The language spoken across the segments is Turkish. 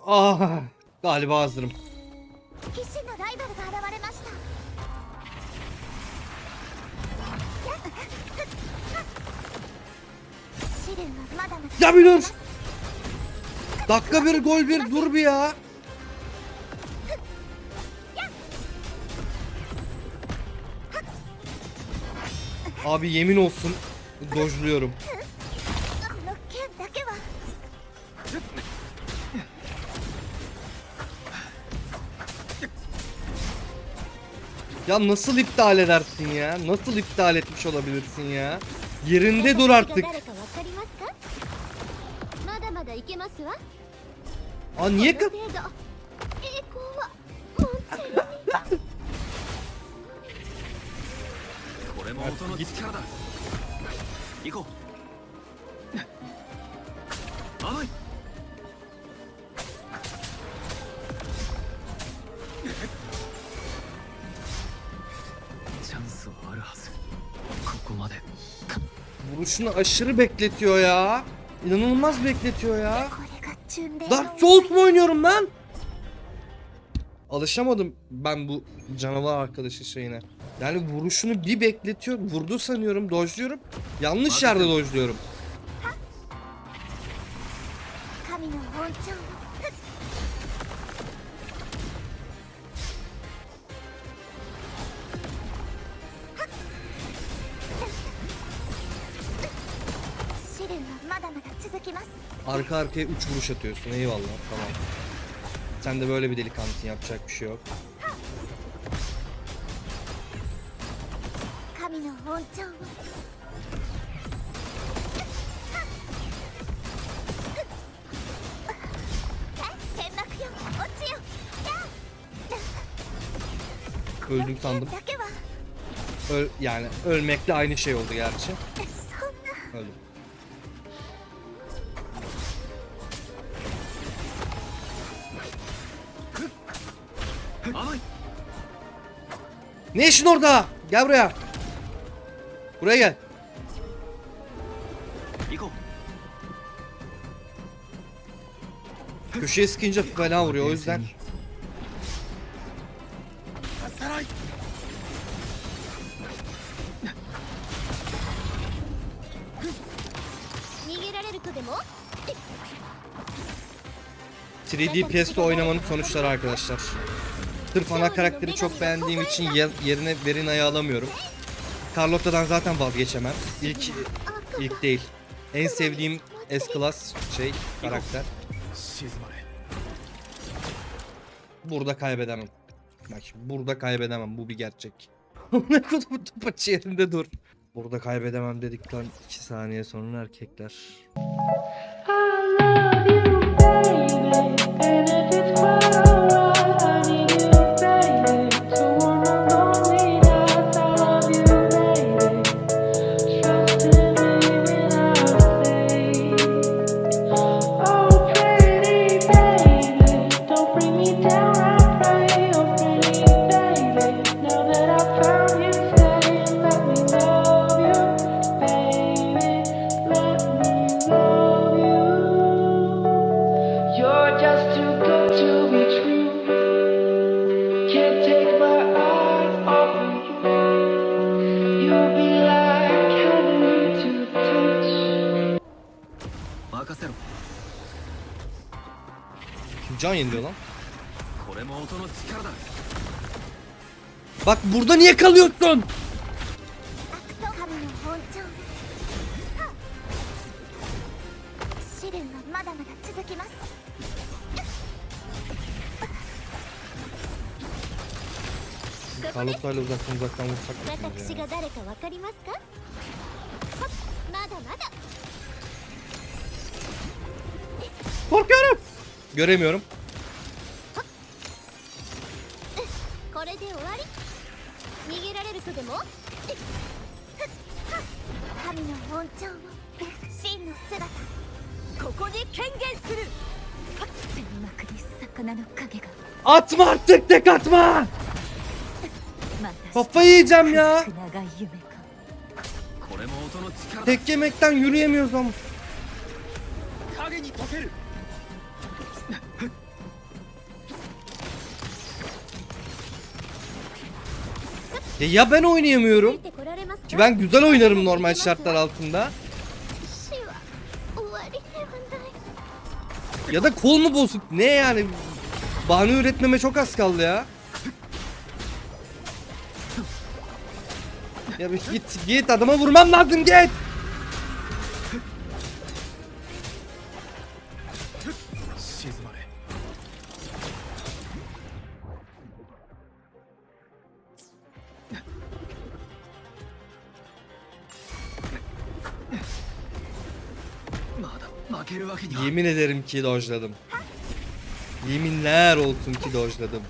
Ah, galiba hazırım. Ya bir dur. Dakika bir gol bir dur bir ya. Abi yemin olsun dojluyorum. Ya nasıl iptal edersin ya? Nasıl iptal etmiş olabilirsin ya? Yerinde dur artık. Aa niye kap... Artık git. Git. Kurşunu aşırı bekletiyor ya. İnanılmaz bekletiyor ya. Dark Souls mu oynuyorum ben? Alışamadım ben bu canavar arkadaşı şeyine. Yani vuruşunu bir bekletiyor. Vurdu sanıyorum. Dojluyorum. Yanlış yerde dojluyorum. Arka arkaya 3 vuruş atıyorsun. Eyvallah. Tamam. Sen de böyle bir delikanlısın. Yapacak bir şey yok. Öldük sandım. Öl, yani ölmekle aynı şey oldu gerçi. Ne işin orada? Gel buraya. Buraya gel. Köşeye sıkınca fena vuruyor o yüzden. ...3D PS'de oynamanın sonuçları arkadaşlar. Sırf ana karakteri çok beğendiğim için yerine Verina'yı alamıyorum. Carlotta'dan zaten vazgeçemem. İlk ilk değil. En sevdiğim S-Class şey karakter. Burada kaybedemem. Bak burada kaybedemem bu bir gerçek. Ne kutu topaç yerinde dur. Burada kaybedemem dedikten 2 saniye sonra erkekler. Can yeniliyor lan. Bak burada niye kalıyorsun? Carlot'la uzaktan uzaktan vursak Korkuyorum. Göremiyorum. Atma artık tek atma. Kafayı yiyeceğim ya. Tek yemekten yürüyemiyoruz ama. Ya, ya ben oynayamıyorum. Ki ben güzel oynarım normal şartlar altında. Ya da kol mu bozuk? Ne yani? Bahane üretmeme çok az kaldı ya. Ya git git adama vurmam lazım git. Yemin ederim ki dojladım. Yeminler olsun ki dojladım.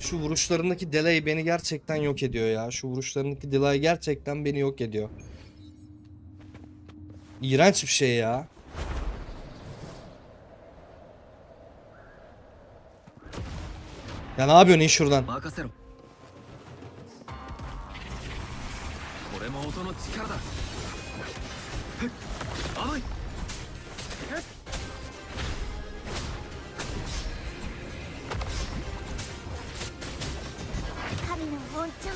Şu vuruşlarındaki delay beni gerçekten yok ediyor ya. Şu vuruşlarındaki delay gerçekten beni yok ediyor. İğrenç bir şey ya. Ya ne yapıyorsun in şuradan? 任せろこれも音の力だふっ甘い神の恩寵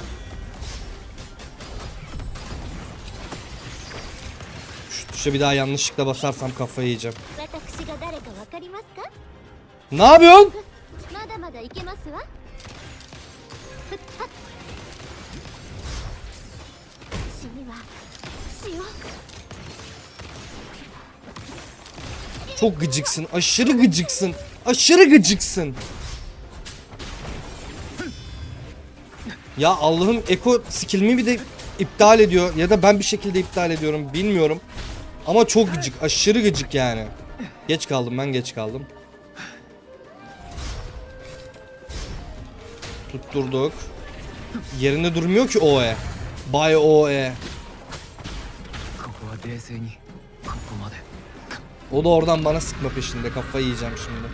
Şu tuşa bir daha yanlışlıkla basarsam kafayı yiyeceğim. 私が誰かわかりますか Ne yapıyorsun? まだまだいけますわふっはっ 死には死を Çok gıcıksın. Aşırı gıcıksın. Aşırı gıcıksın. Ya Allah'ım Eko skillimi bir de iptal ediyor. Ya da ben bir şekilde iptal ediyorum. Bilmiyorum. Ama çok gıcık. Aşırı gıcık yani. Geç kaldım ben geç kaldım. Tutturduk. Yerinde durmuyor ki OE. Bay OE. O da oradan bana sıkma peşinde. Kafayı yiyeceğim şimdi.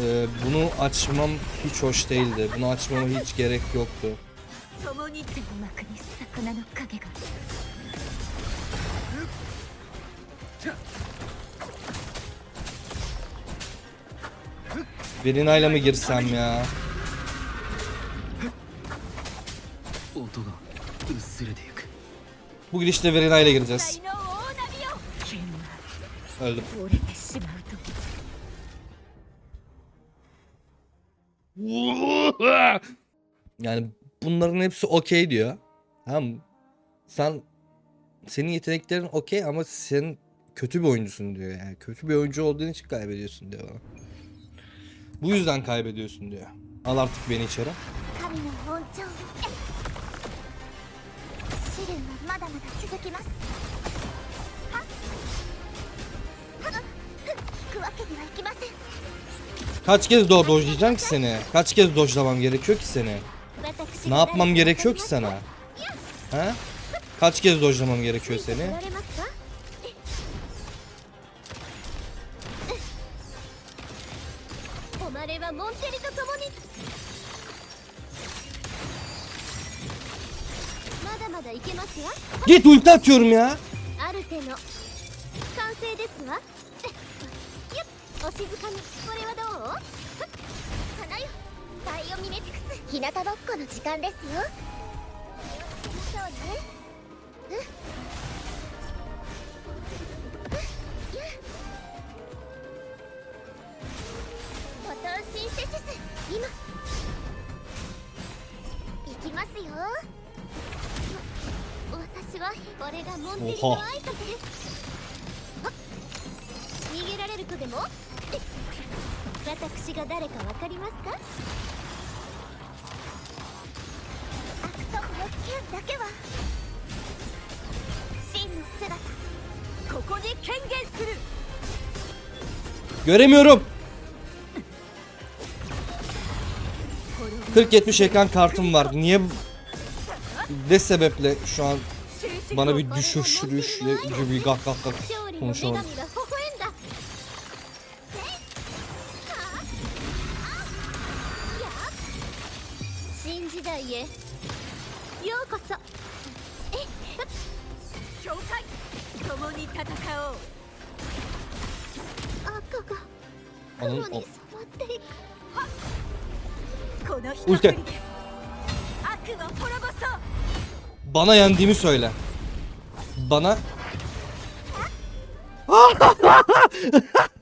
Ee, bunu açmam hiç hoş değildi. Bunu açmama hiç gerek yoktu. 共に手の幕に魚の影が Verinayla mı girsem ya? 音が薄れていく Bu gidişle Verinayla gireceğiz. 才の大波よ剣が Öldüm. 折れてしまうと Yani bunların hepsi okey diyor. Tamam Sen senin yeteneklerin okey ama sen kötü bir oyuncusun diyor yani. Kötü bir oyuncu olduğun için kaybediyorsun diyor bana. Bu yüzden kaybediyorsun diyor. Al artık beni içeri. Kaç kez daha dojlayacaksın ki seni? Kaç kez dojlamam gerekiyor ki seni? Ne yapmam gerekiyor ki sana? Ha? Kaç kez dojlamam gerekiyor seni? Git ulti atıyorum ya. バイオミメティクス日向ぼっこの時間ですよ。そうねうん。ボトンシンセシス今行きますよ私はこれがモンテリの挨拶です逃げられるとでも私が誰かわかりますかの剣だけは真の姿ここに権限する Göremiyorum. 40-70 ekran kartım var. Niye ne sebeple şu an bana bir düşüş düşüş gibi gak gak gak 勝利の女神 konuşamadım. Ananın o. Ulti. Bana yendiğimi söyle. Bana.